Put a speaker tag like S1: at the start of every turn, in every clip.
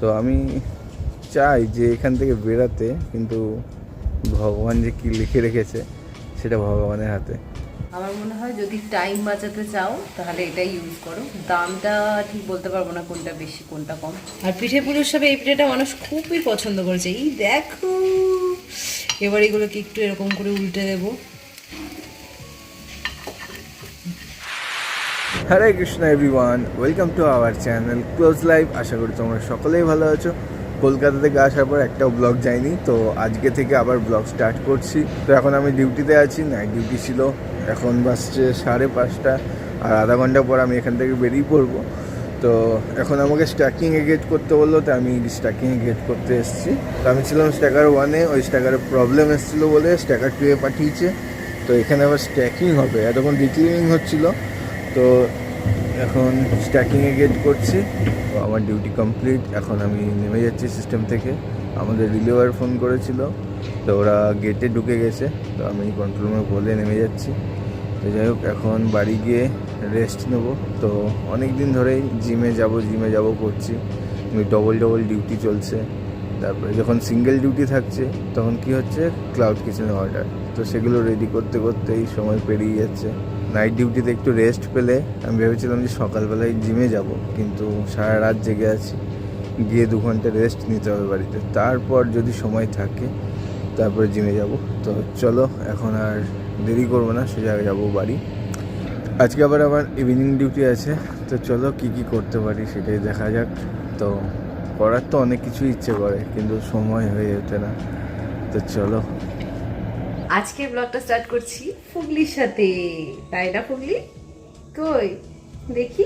S1: তো আমি চাই যে এখান থেকে বেরাতে কিন্তু ভগবান যে কী লিখে রেখেছে সেটা ভগবানের হাতে
S2: আমার মনে হয় যদি টাইম বাঁচাতে চাও তাহলে এটাই ইউজ করো দামটা ঠিক বলতে পারবো না কোনটা বেশি কোনটা কম আর পিঠে পুরোর সাথে এই পিঠেটা মানুষ খুবই পছন্দ করেছে এই দেখো এবার এগুলোকে একটু এরকম করে উল্টে দেবো
S1: Hare Krishna everyone welcome to our channel close live আশা করি তোমরা সকলেই ভালো আছো কলকাতা থেকে আসার পর একটাও ব্লগ যায়নি তো আজকে থেকে আবার ব্লগ স্টার্ট করছি তো এখন আমি ডিউটিতে আছি নাইট ডিউটি ছিল এখন বাসছে সাড়ে পাঁচটা আর আধা ঘন্টা পর আমি এখান থেকে বেরিয়ে পড়বো তো এখন আমাকে স্ট্যাকিং এগেট করতে বললো তো আমি স্ট্যাকিং এগেট করতে এসেছি তো আমি ছিলাম স্ট্যাকার ওয়ানে ওই স্ট্যাকারে প্রবলেম এসেছিলো বলে স্ট্যাকার টুয়ে পাঠিয়েছে তো এখানে আবার স্ট্যাকিং হবে এতক্ষণ ডিক্লিনিং হচ্ছিলো তো এখন স্ট্যাকিংয়ে গেট করছি আমার ডিউটি কমপ্লিট এখন আমি নেমে যাচ্ছি সিস্টেম থেকে আমাদের রিলিভার ফোন করেছিল তো ওরা গেটে ঢুকে গেছে তো আমি কন্ট্রোল রুমে বলে নেমে যাচ্ছি তো যাই হোক এখন বাড়ি গিয়ে রেস্ট নেবো তো অনেক দিন ধরেই জিমে যাব জিমে যাব করছি ডবল ডবল ডিউটি চলছে তারপরে যখন সিঙ্গেল ডিউটি থাকছে তখন কি হচ্ছে ক্লাউড কিচেনের অর্ডার তো সেগুলো রেডি করতে করতেই সময় পেরিয়ে যাচ্ছে নাইট ডিউটিতে একটু রেস্ট পেলে আমি ভেবেছিলাম যে সকালবেলায় জিমে যাব কিন্তু সারা রাত জেগে আছি গিয়ে দু ঘন্টা রেস্ট নিতে হবে বাড়িতে তারপর যদি সময় থাকে তারপরে জিমে যাব তো চলো এখন আর দেরি করবো না সে জায়গায় যাবো বাড়ি আজকে আবার আমার ইভিনিং ডিউটি আছে তো চলো কি কি করতে পারি সেটাই দেখা যাক তো করার তো অনেক কিছু ইচ্ছে করে কিন্তু সময় হয়ে ওঠে না তো চলো
S2: আজকে ব্লগটা স্টার্ট করছি ফুগলির সাথে তাই না ফুগলি কই দেখি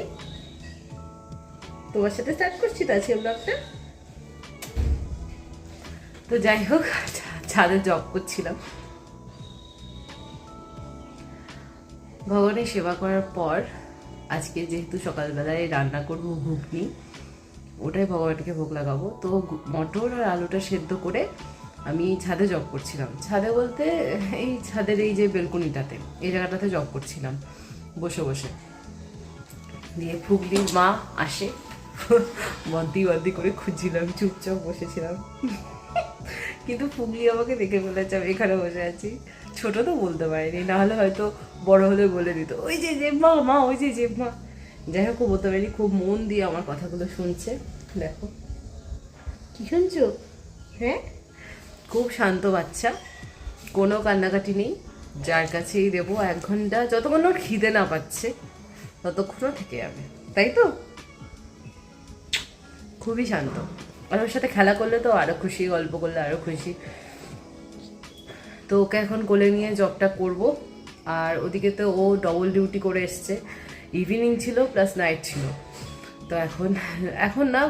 S2: তোমার সাথে স্টার্ট করছি তো আজকে ব্লগটা তো যাই হোক ছাদে জব করছিলাম ভগবানের সেবা করার পর আজকে যেহেতু সকালবেলায় রান্না করবো ঘুগনি ওটাই ভগবানকে ভোগ লাগাবো তো মটর আর আলুটা সেদ্ধ করে আমি ছাদে জব করছিলাম ছাদে বলতে এই ছাদের এই যে বেলকনিটাতে এই জায়গাটাতে জব করছিলাম বসে বসে দিয়ে ফুগলির মা আসে বদ্দি বদ্দি করে খুঁজছিলাম চুপচাপ বসেছিলাম কিন্তু ফুগলি আমাকে দেখে বলেছে আমি এখানে বসে আছি ছোট তো বলতে পারিনি নাহলে হয়তো বড় হলে বলে দিত ওই যে যে মা মা ওই যে মা যাই হোক বলতে পারিনি খুব মন দিয়ে আমার কথাগুলো শুনছে দেখো কি শুনছো হ্যাঁ খুব শান্ত বাচ্চা কোনো কান্নাকাটি নেই যার কাছেই দেবো এক ঘন্টা যতক্ষণ ওর খিদে না পাচ্ছে ততক্ষণও থেকে যাবে তাই তো খুবই শান্ত আর ওর সাথে খেলা করলে তো আরও খুশি গল্প করলে আরও খুশি তো ওকে এখন কোলে নিয়ে জবটা করব আর ওদিকে তো ও ডবল ডিউটি করে এসছে ইভিনিং ছিল প্লাস নাইট ছিল তো এখন এখন না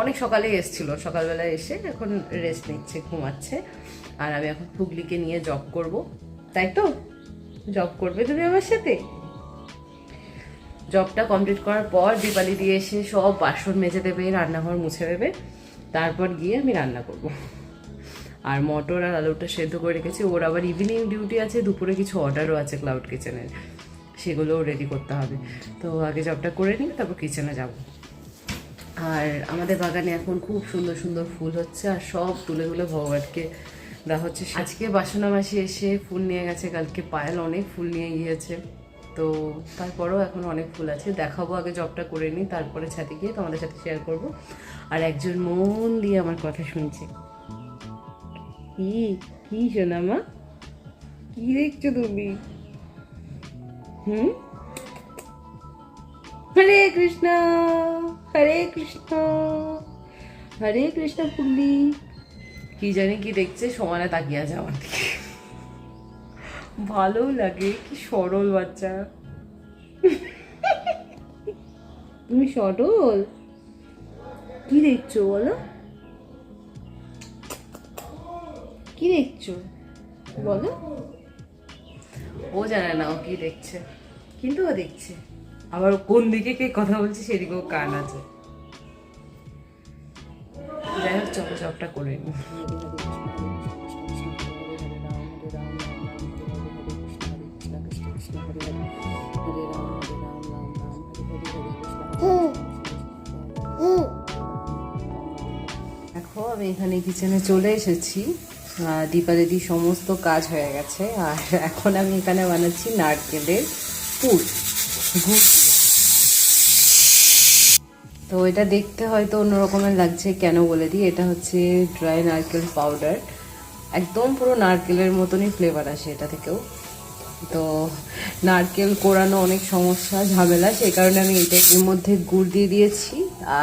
S2: অনেক সকালে এসেছিল সকালবেলায় এসে এখন রেস্ট নিচ্ছে ঘুমাচ্ছে আর আমি এখন ফুগলিকে নিয়ে জব করব তাই তো জব করবে তুমি আমার সাথে জবটা কমপ্লিট করার পর দীপালি দিয়ে এসে সব বাসন মেজে দেবে রান্নাঘর মুছে দেবে তারপর গিয়ে আমি রান্না করব আর মটর আর আলুটা সেদ্ধ করে রেখেছি ওর আবার ইভিনিং ডিউটি আছে দুপুরে কিছু অর্ডারও আছে ক্লাউড কিচেনের সেগুলোও রেডি করতে হবে তো আগে জবটা করে নিই তারপর কিচেনে যাবো আর আমাদের বাগানে এখন খুব সুন্দর সুন্দর ফুল হচ্ছে আর সব তুলে তুলে ভগবানকে দেওয়া হচ্ছে আজকে বাসনা মাসি এসে ফুল নিয়ে গেছে কালকে পায়েল অনেক ফুল নিয়ে গিয়েছে তো তারপরেও এখন অনেক ফুল আছে দেখাবো আগে জবটা করে নিই তারপরে ছাদে গিয়ে তোমাদের সাথে শেয়ার করব আর একজন মন দিয়ে আমার কথা শুনছে কি কি মা কি দেখছো তুমি হুম হরে কৃষ্ণ হরে কৃষ্ণ হরে কৃষ্ণ পুল্লি কি জানি কি দেখছে সমানে তাকিয়ে আছে আমার ভালো লাগে কি সরল বাচ্চা তুমি সরল কি দেখছো বলো কি দেখছো বলো ও জানে না ও কি দেখছে কিন্তু ও দেখছে আবার কোন দিকে কে কথা বলছে সেদিকেও কান আছে যাই হোক চপ চপটা করে দেখো আমি এখানে কিচেনে চলে এসেছি দীপা দিদি সমস্ত কাজ হয়ে গেছে আর এখন আমি এখানে বানাচ্ছি নারকেলের পুর গুড় তো এটা দেখতে হয়তো অন্যরকমের লাগছে কেন বলে দিই এটা হচ্ছে ড্রাই নারকেল পাউডার একদম পুরো নারকেলের মতনই ফ্লেভার আসে এটা থেকেও তো নারকেল কোরানো অনেক সমস্যা ঝামেলা সেই কারণে আমি এটা এর মধ্যে গুড় দিয়ে দিয়েছি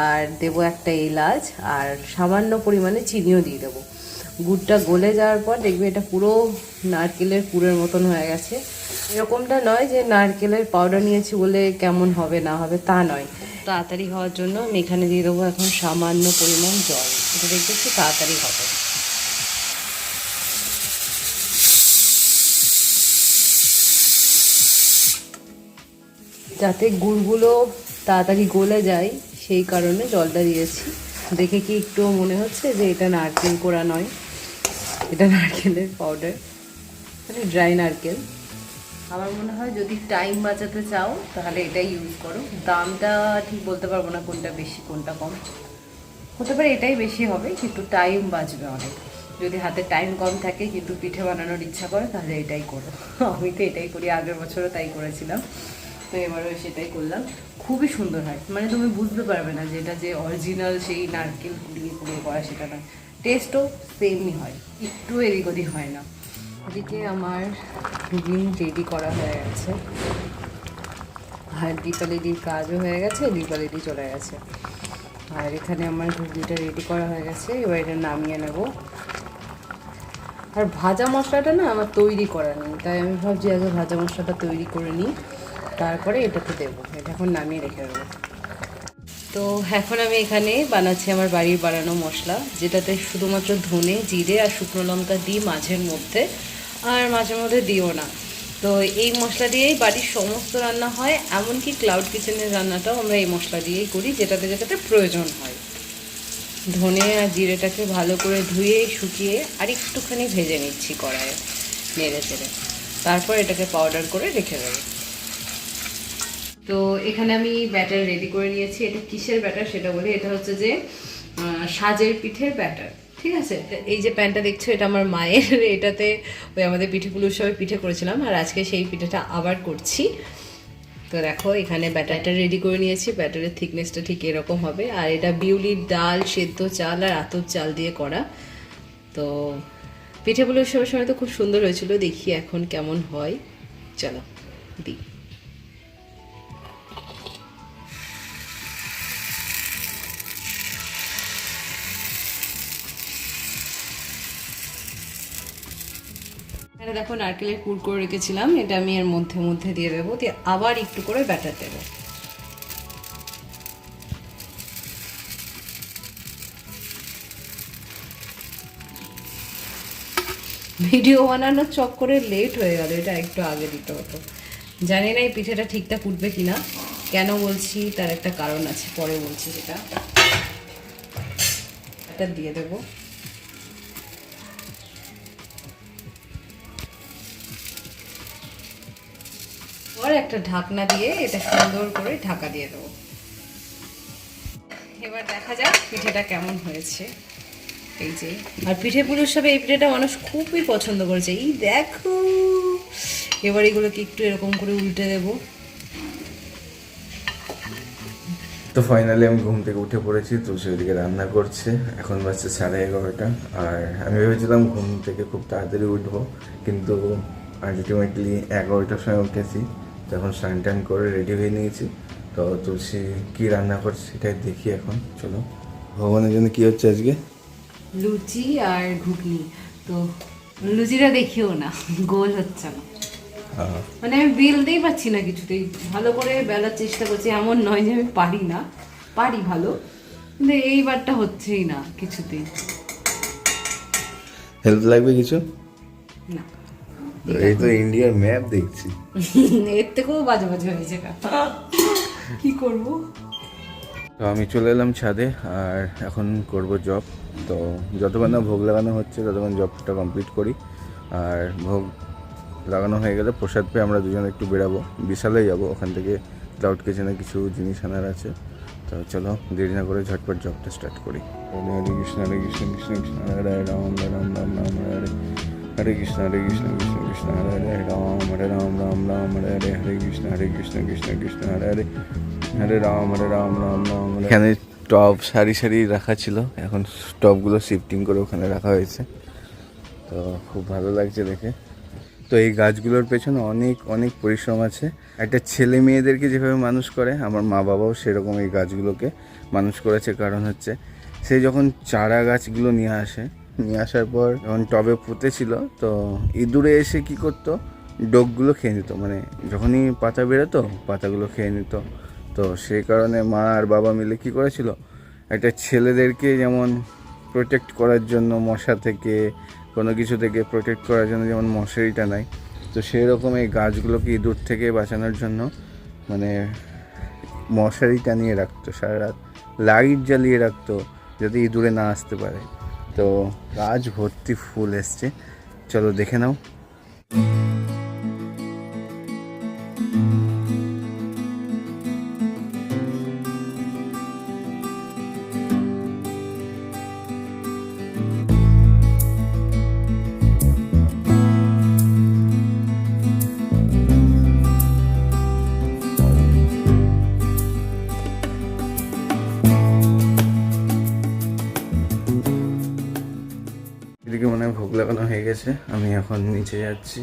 S2: আর দেবো একটা এলাচ আর সামান্য পরিমাণে চিনিও দিয়ে দেবো গুড়টা গলে যাওয়ার পর দেখবে এটা পুরো নারকেলের পুরের মতন হয়ে গেছে এরকমটা নয় যে নারকেলের পাউডার নিয়েছি বলে কেমন হবে না হবে তা নয় তাড়াতাড়ি হওয়ার জন্য আমি এখানে দিয়ে দেবো এখন সামান্য পরিমাণ জল এটা দেখবে একটু তাড়াতাড়ি হবে যাতে গুড়গুলো তাড়াতাড়ি গলে যায় সেই কারণে জলটা দিয়েছি দেখে কি একটু মনে হচ্ছে যে এটা নারকেল করা নয় এটা নারকেলের পাউডার মানে ড্রাই নারকেল আমার মনে হয় যদি টাইম বাঁচাতে চাও তাহলে এটাই ইউজ করো দামটা ঠিক বলতে পারবো না কোনটা বেশি কোনটা কম হতে পারে এটাই বেশি হবে কিন্তু টাইম বাঁচবে অনেক যদি হাতে টাইম কম থাকে কিন্তু পিঠে বানানোর ইচ্ছা করে তাহলে এটাই করো আমি তো এটাই করি আগের বছরও তাই করেছিলাম তো এবারও সেটাই করলাম খুবই সুন্দর হয় মানে তুমি বুঝতে পারবে না যেটা যে অরিজিনাল সেই নারকেল কুড়িয়ে কুড়িয়ে করা সেটা না টেস্টও সেমই হয় একটু এদিক ওদিক হয় না এদিকে আমার ডিম রেডি করা হয়ে গেছে আর দীপালিদির কাজও হয়ে গেছে দীপালিদি চলে গেছে আর এখানে আমার ঘুগনিটা রেডি করা হয়ে গেছে এবার এটা নামিয়ে নেব আর ভাজা মশলাটা না আমার তৈরি করা নেই তাই আমি ভাবছি আগে ভাজা মশলাটা তৈরি করে নিই তারপরে এটাকে দেবো এটা এখন নামিয়ে রেখে দেবো তো এখন আমি এখানে বানাচ্ছি আমার বাড়ির বানানো মশলা যেটাতে শুধুমাত্র ধনে জিরে আর শুকনো লঙ্কা দিই মাঝের মধ্যে আর মাঝে মধ্যে দিও না তো এই মশলা দিয়েই বাড়ির সমস্ত রান্না হয় এমনকি ক্লাউড কিচেনের রান্নাটাও আমরা এই মশলা দিয়েই করি যেটাতে যেটাতে প্রয়োজন হয় ধনে আর জিরেটাকে ভালো করে ধুয়ে শুকিয়ে আর একটুখানি ভেজে নিচ্ছি কড়াইয়ে নেড়ে চেড়ে তারপর এটাকে পাউডার করে রেখে দেবো তো এখানে আমি ব্যাটার রেডি করে নিয়েছি এটা কিসের ব্যাটার সেটা বলি এটা হচ্ছে যে সাজের পিঠের ব্যাটার ঠিক আছে এই যে প্যান্টটা দেখছো এটা আমার মায়ের এটাতে ওই আমাদের পিঠেপুলি উৎসবে পিঠে করেছিলাম আর আজকে সেই পিঠেটা আবার করছি তো দেখো এখানে ব্যাটারটা রেডি করে নিয়েছি ব্যাটারের থিকনেসটা ঠিক এরকম হবে আর এটা বিউলির ডাল সেদ্ধ চাল আর আতর চাল দিয়ে করা তো পিঠেগুলো সবার সময় তো খুব সুন্দর হয়েছিল দেখি এখন কেমন হয় চলো দিই দেখো নারকেলের কুড় করে রেখেছিলাম এটা আমি এর মধ্যে মধ্যে দিয়ে দেবো দিয়ে আবার একটু করে ব্যাটার দেবো ভিডিও বানানোর চক্করে লেট হয়ে গেল এটা একটু আগে দিতে হতো জানি না এই পিঠেটা ঠিকঠাক উঠবে কি না কেন বলছি তার একটা কারণ আছে পরে বলছি সেটা এটা দিয়ে দেবো এবার একটা ঢাকনা দিয়ে এটা সুন্দর করে ঢাকা দিয়ে দেবো এবার দেখা যাক পিঠেটা কেমন হয়েছে এই যে আর পিঠে পুরুষ সবে এই পিঠেটা মানুষ খুবই পছন্দ করেছে এই দেখো এবার এগুলোকে একটু এরকম করে উল্টে দেবো
S1: তো ফাইনালি আমি ঘুম থেকে উঠে পড়েছি তো সেদিকে রান্না করছে এখন বাচ্চা সাড়ে এগারোটা আর আমি ভেবেছিলাম ঘুম থেকে খুব তাড়াতাড়ি উঠবো কিন্তু আলটিমেটলি এগারোটার সময় উঠেছি তো এখন স্নান টান করে রেডি হয়ে নিয়েছি তো তুলসী কি রান্না করছে সেটাই দেখি এখন চলো ভগবানের জন্য কি হচ্ছে আজকে
S2: লুচি আর ঘুগনি তো লুচিটা দেখিও না গোল হচ্ছে না হ্যাঁ। মানে আমি বেলতেই পাচ্ছি না কিছুতেই ভালো করে বেলার চেষ্টা করছি এমন নয় যে আমি পারি না পারি ভালো কিন্তু এইবারটা হচ্ছেই না কিছুতেই
S1: হেল্প লাগবে কিছু না এই তো ইন্ডিয়ার ম্যাপ দেখছি
S2: এর থেকেও বাজে বাজে হয়েছে কি করব
S1: তো আমি চলে এলাম ছাদে আর এখন করব জব তো যতক্ষণ না ভোগ লাগানো হচ্ছে ততক্ষণ জবটা কমপ্লিট করি আর ভোগ লাগানো হয়ে গেলে প্রসাদ পেয়ে আমরা দুজন একটু বেরাবো বিশালে যাব ওখান থেকে ক্লাউড কিচেনে কিছু জিনিস আনার আছে তো চলো দেরি না করে ঝটপট জবটা স্টার্ট করি হরে কৃষ্ণ হরে কৃষ্ণ কৃষ্ণ কৃষ্ণ হরে রাম রাম রাম রাম হরে হরে কৃষ্ণ হরে কৃষ্ণ কৃষ্ণ Hare Hare, হরে রাম হরে রাম রাম Hare হরে Hare Krishna, কৃষ্ণ হরে কৃষ্ণ কৃষ্ণ কৃষ্ণ Hare, Hare হরে রাম হরে রাম রাম রাম এখানে টপ সারি সারি রাখা ছিল এখন টপগুলো শিফটিং করে ওখানে রাখা হয়েছে তো খুব ভালো লাগছে দেখে তো এই গাছগুলোর পেছনে অনেক অনেক পরিশ্রম আছে একটা ছেলে মেয়েদেরকে যেভাবে মানুষ করে আমার মা বাবাও সেরকম এই গাছগুলোকে মানুষ করেছে কারণ হচ্ছে সে যখন চারা গাছগুলো নিয়ে আসে নিয়ে আসার পর যখন টবে পুঁতেছিল তো ইঁদুরে এসে কি করতো ডোকগুলো খেয়ে নিত মানে যখনই পাতা বেরোতো পাতাগুলো খেয়ে নিত তো সেই কারণে মা আর বাবা মিলে কি করেছিল একটা ছেলেদেরকে যেমন প্রোটেক্ট করার জন্য মশা থেকে কোনো কিছু থেকে প্রোটেক্ট করার জন্য যেমন মশারিটা নাই তো সেই রকম এই গাছগুলোকে ইঁদুর থেকে বাঁচানোর জন্য মানে মশারি টানিয়ে রাখতো সারা রাত লাইট জ্বালিয়ে রাখতো যাতে ইঁদুরে না আসতে পারে তো গাছ ভর্তি ফুল এসছে চলো দেখে নাও গেছে আমি এখন নিচে যাচ্ছি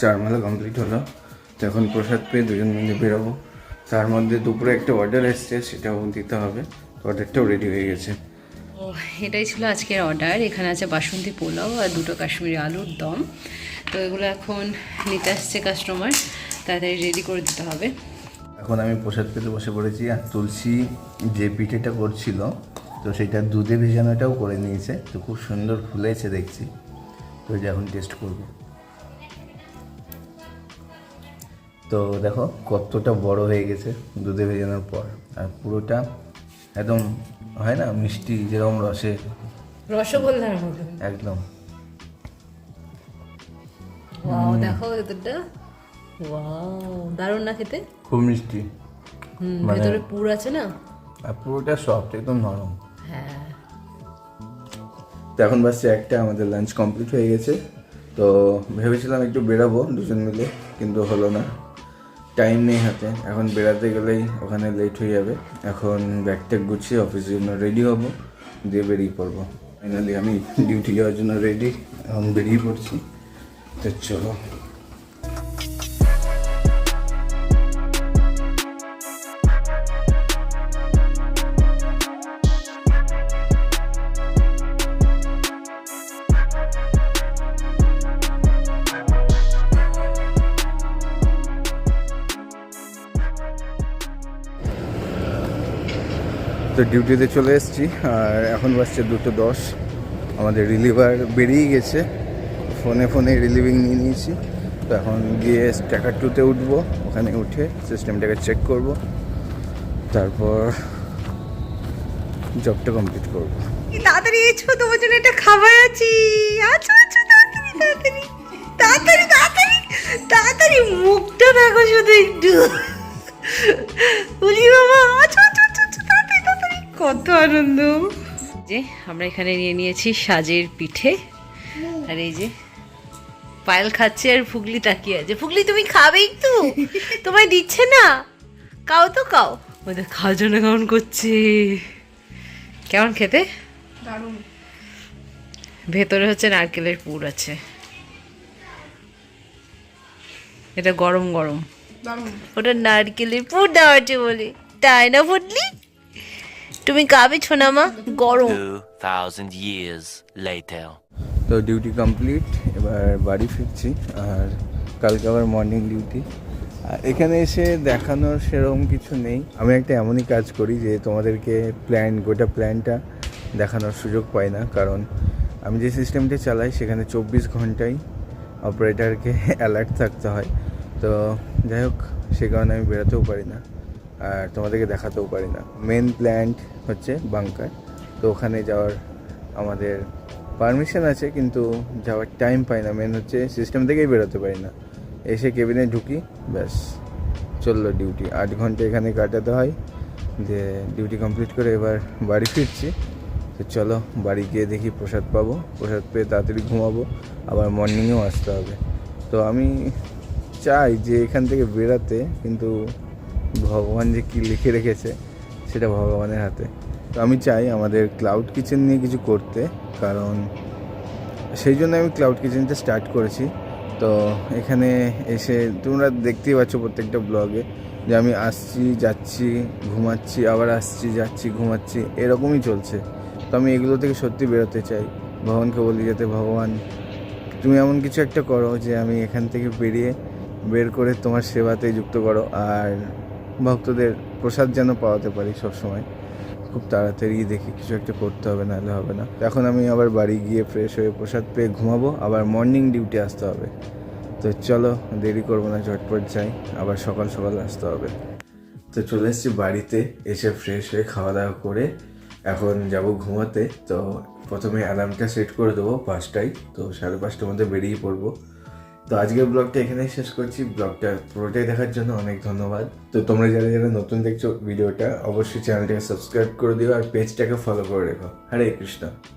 S1: চারমালা কমপ্লিট হলো তো এখন প্রসাদ পেয়ে দুজন মিলে বেরোবো তার মধ্যে দুপুরে একটা অর্ডার এসছে সেটাও দিতে হবে অর্ডারটাও রেডি হয়ে গেছে
S2: ও এটাই ছিল আজকের অর্ডার এখানে আছে বাসন্তী পোলাও আর দুটো কাশ্মীরি আলুর দম তো এগুলো এখন নিতে আসছে কাস্টমার তাড়াতাড়ি রেডি করে দিতে হবে
S1: এখন আমি প্রসাদ পেতে বসে পড়েছি আর তুলসী যে পিঠেটা করছিল তো সেটা দুধে ভেজানোটাও করে নিয়েছে তো খুব সুন্দর ফুলেছে দেখছি তো এখন টেস্ট করব তো দেখো কতটা বড় হয়ে গেছে দুধে ভেজানোর পর আর পুরোটা একদম হয় না মিষ্টি যেরকম রসে
S2: রসগোল্লার মতো একদম দেখো না খেতে খুব মিষ্টি মানে পুর আছে না
S1: আর পুরোটা সফট একদম নরম হ্যাঁ তো এখন বাসছে একটা আমাদের লাঞ্চ কমপ্লিট হয়ে গেছে তো ভেবেছিলাম একটু বেরাবো দুজন মিলে কিন্তু হলো না টাইম নেই হাতে এখন বেড়াতে গেলেই ওখানে লেট হয়ে যাবে এখন ব্যাগ ট্যাগ গুছিয়ে অফিসের জন্য রেডি হবো দিয়ে বেরিয়ে পড়বো ফাইনালি আমি ডিউটি যাওয়ার জন্য রেডি এখন বেরিয়ে পড়ছি তো চলো তো ডিউটিতে চলে এসেছি আর এখন বাজছে দুটো দশ আমাদের রিলিভার বেরিয়ে গেছে ফোনে ফোনে রিলিভিং নিয়ে নিয়েছি তো এখন গিয়ে ট্যাকার টুতে উঠবো ওখানে উঠে সিস্টেমটাকে চেক করব তারপর জবটা কমপ্লিট করবো
S2: তাড়াতাড়ি এসো তোমার জন্য একটা খাবার আছি আচ্ছা আচ্ছা তাড়াতাড়ি তাড়াতাড়ি তাড়াতাড়ি তাড়াতাড়ি মুখটা দেখো শুধু একটু বলি বাবা আচ্ছা আছো কত আনন্দ যে আমরা এখানে নিয়ে নিয়েছি সাজের পিঠে আর এই যে পায়েল খাচ্ছে আর ফুগলি তাকিয়ে আছে ফুগলি তুমি খাবেই তো তোমায় দিচ্ছে না কাও তো কাও ওদের খাওয়ার জন্য কেমন করছে কেমন খেতে দারুণ ভেতরে হচ্ছে নারকেলের পুর আছে এটা গরম গরম ওটা নারকেলের পুর দেওয়া আছে বলে তাই না ফুটলি তুমি কাবে মা গরম 2000 years
S1: later তো ডিউটি কমপ্লিট এবার বাড়ি ফিরছি আর কালকে আবার মর্নিং ডিউটি আর এখানে এসে দেখানোর সেরকম কিছু নেই আমি একটা এমনই কাজ করি যে তোমাদেরকে প্ল্যান গোটা প্ল্যানটা দেখানোর সুযোগ পাই না কারণ আমি যে সিস্টেমটা চালাই সেখানে চব্বিশ ঘন্টাই অপারেটারকে অ্যালার্ট থাকতে হয় তো যাই হোক সে কারণে আমি বেরোতেও পারি না আর তোমাদেরকে দেখাতেও পারি না মেন প্ল্যান্ট হচ্ছে বাংকার তো ওখানে যাওয়ার আমাদের পারমিশন আছে কিন্তু যাওয়ার টাইম পাই না মেন হচ্ছে সিস্টেম থেকেই বেরোতে পারি না এসে কেবিনে ঢুকি ব্যাস চললো ডিউটি আট ঘন্টা এখানে কাটাতে হয় যে ডিউটি কমপ্লিট করে এবার বাড়ি ফিরছি তো চলো বাড়ি গিয়ে দেখি প্রসাদ পাবো প্রসাদ পেয়ে তাড়াতাড়ি ঘুমাবো আবার মর্নিংয়েও আসতে হবে তো আমি চাই যে এখান থেকে বেরাতে কিন্তু ভগবান যে কী লিখে রেখেছে সেটা ভগবানের হাতে তো আমি চাই আমাদের ক্লাউড কিচেন নিয়ে কিছু করতে কারণ সেই জন্য আমি ক্লাউড কিচেনটা স্টার্ট করেছি তো এখানে এসে তোমরা দেখতেই পাচ্ছ প্রত্যেকটা ব্লগে যে আমি আসছি যাচ্ছি ঘুমাচ্ছি আবার আসছি যাচ্ছি ঘুমাচ্ছি এরকমই চলছে তো আমি এগুলো থেকে সত্যি বেরোতে চাই ভগবানকে বলি যাতে ভগবান তুমি এমন কিছু একটা করো যে আমি এখান থেকে বেরিয়ে বের করে তোমার সেবাতে যুক্ত করো আর ভক্তদের প্রসাদ যেন পাওয়াতে পারি সবসময় খুব তাড়াতাড়ি দেখে কিছু একটা করতে হবে নাহলে হবে না এখন আমি আবার বাড়ি গিয়ে ফ্রেশ হয়ে প্রসাদ পেয়ে ঘুমাবো আবার মর্নিং ডিউটি আসতে হবে তো চলো দেরি করবো না ঝটপট যাই আবার সকাল সকাল আসতে হবে তো চলে এসেছি বাড়িতে এসে ফ্রেশ হয়ে খাওয়া দাওয়া করে এখন যাব ঘুমাতে তো প্রথমে অ্যালার্মটা সেট করে দেবো পাঁচটায় তো সাড়ে পাঁচটার মধ্যে বেরিয়ে পড়বো তো আজকের ব্লগটা এখানেই শেষ করছি ব্লগটা পুরোটাই দেখার জন্য অনেক ধন্যবাদ তো তোমরা যারা যারা নতুন দেখছো ভিডিওটা অবশ্যই চ্যানেলটাকে সাবস্ক্রাইব করে দিও আর পেজটাকে ফলো করে রেখো হরে কৃষ্ণ